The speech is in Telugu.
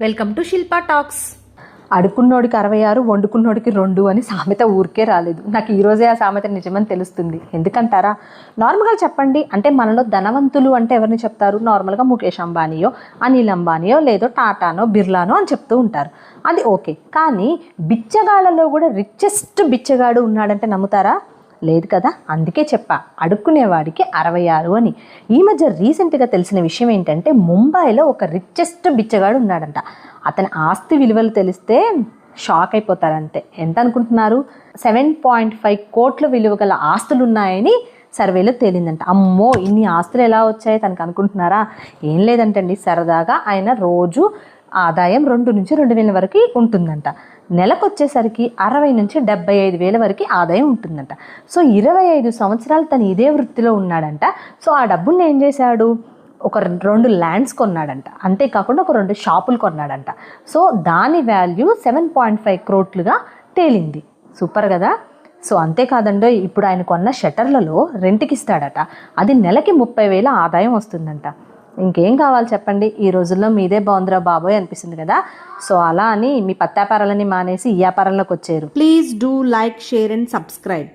వెల్కమ్ టు శిల్పా టాక్స్ అడుకున్నోడికి అరవై ఆరు వండుకున్నోడికి రెండు అని సామెత ఊరికే రాలేదు. నాకు ఈరోజే ఆ సామెత నిజమని తెలుస్తుంది. ఎందుకంటారా? నార్మల్గా చెప్పండి. అంటే మనలో ధనవంతులు అంటే ఎవరిని చెప్తారు? నార్మల్గా ముఖేష్ అంబానీయో అనిల్ అంబానీయో లేదో టాటానో బిర్లానో అని చెప్తూ ఉంటారు. అది ఓకే. కానీ బిచ్చగాళ్ళలో కూడా రిచెస్ట్ బిచ్చగాడు ఉన్నాడంటే నమ్ముతారా? లేదు కదా? అందుకే చెప్పా అడుక్కునేవాడికి అరవై ఆరు అని. ఈ మధ్య రీసెంట్గా తెలిసిన విషయం ఏంటంటే ముంబైలో ఒక రిచెస్ట్ బిచ్చగాడు ఉన్నాడంట. అతని ఆస్తి విలువలు తెలిస్తే షాక్ అయిపోతారంతే. ఎంత అనుకుంటున్నారు? సెవెన్ పాయింట్ ఫైవ్ కోట్ల విలువ గల ఆస్తులు ఉన్నాయని సర్వేలో తేలిందంట. అమ్మో ఇన్ని ఆస్తులు ఎలా వచ్చాయి? తనకు అనుకుంటున్నారా? ఏం లేదంటండి. సరదాగా ఆయన రోజు ఆదాయం రెండు నుంచి రెండు వేల వరకు ఉంటుందంట. నెలకు వచ్చేసరికి అరవై నుంచి డెబ్బై ఐదు వేల వరకు ఆదాయం ఉంటుందంట. సో ఇరవై ఐదు సంవత్సరాలు తను ఇదే వృత్తిలో ఉన్నాడంట. సో ఆ డబ్బుల్ని ఏం చేశాడు? ఒక రెండు ల్యాండ్స్ కొన్నాడంట. అంతేకాకుండా ఒక రెండు షాపులు కొన్నాడంట. సో దాని వాల్యూ సెవెన్ పాయింట్ ఫైవ్ క్రోట్లుగా తేలింది. సూపర్ కదా? సో అంతేకాదండో ఇప్పుడు ఆయన కొన్న షటర్లలో రెంట్కి ఇస్తాడట. అది నెలకి ముప్పై వేల ఆదాయం వస్తుందంట. ఇంకేం కావాలి చెప్పండి? ఈ రోజుల్లో మీదే బాగుందిరా బాబోయ్ అనిపిస్తుంది కదా? సో అలా అని మీ పత్తాపారాలని మానేసి ఈ వ్యాపారంలోకి వచ్చారు. Please do like share and subscribe